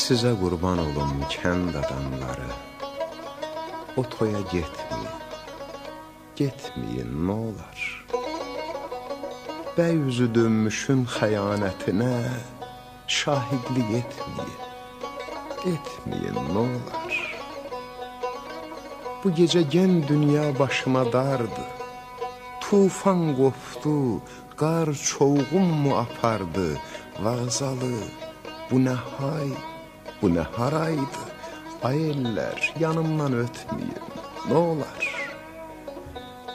Sizə qurban olum kənd adamları. O toya getməyin. Getməyin nə olar? Bəy üzü dönmüşün xəyanətinə Şahidlik etməyin. Etməyin nə olar? Bu gecə gen dünya başıma dardır. Tufan qopdu, qar çoğun mu apardı Vağzalı, bu nə hay Bu nə haraydı? Ay ellər, yanımdan ötməyin, nə olar?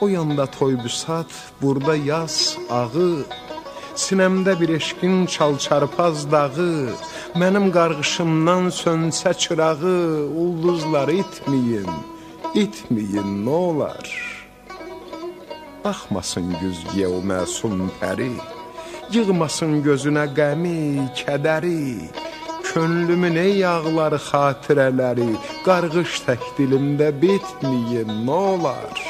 O yanda toy büsat, burada yaz ağı, Sinəmdə bir eşqin çalçarpaz dağı, Mənim qarğışımdan sönsə çırağı, Ulduzlar itməyin, itməyin, nə olar? Baxmasın güzgiyə o məsum pəri, Yığmasın gözünə qəmi, kədəri, Könlümün ey yağlar xatirələri, Qarğış tək dilimdə bitməyin, nə olar?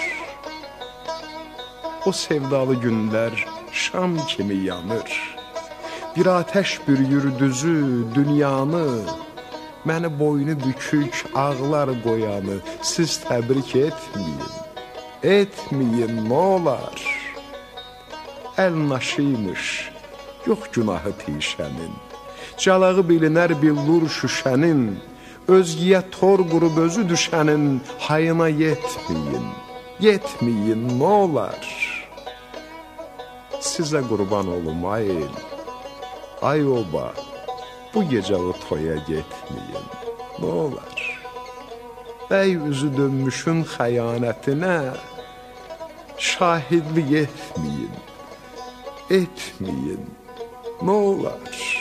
O sevdalı günlər şam kimi yanır, Bir atəş bürüyür düzü dünyanı, Məni boynu bükük ağlar qoyanı, Siz təbrik etməyin, etməyin, nə olar? Əl naşıymış, yox günahı pişənin, Calağı bilinər billur şüşənin, Özgiyə tor qurub özü düşənin hayına yetməyin, yetməyin, nə olar? Sizə qurban olum, ay el, ay oba, bu gecə o toya getməyin, nə olar? Bəy üzü dönmüşün xəyanətinə şahidlik etməyin, etməyin, nə olar?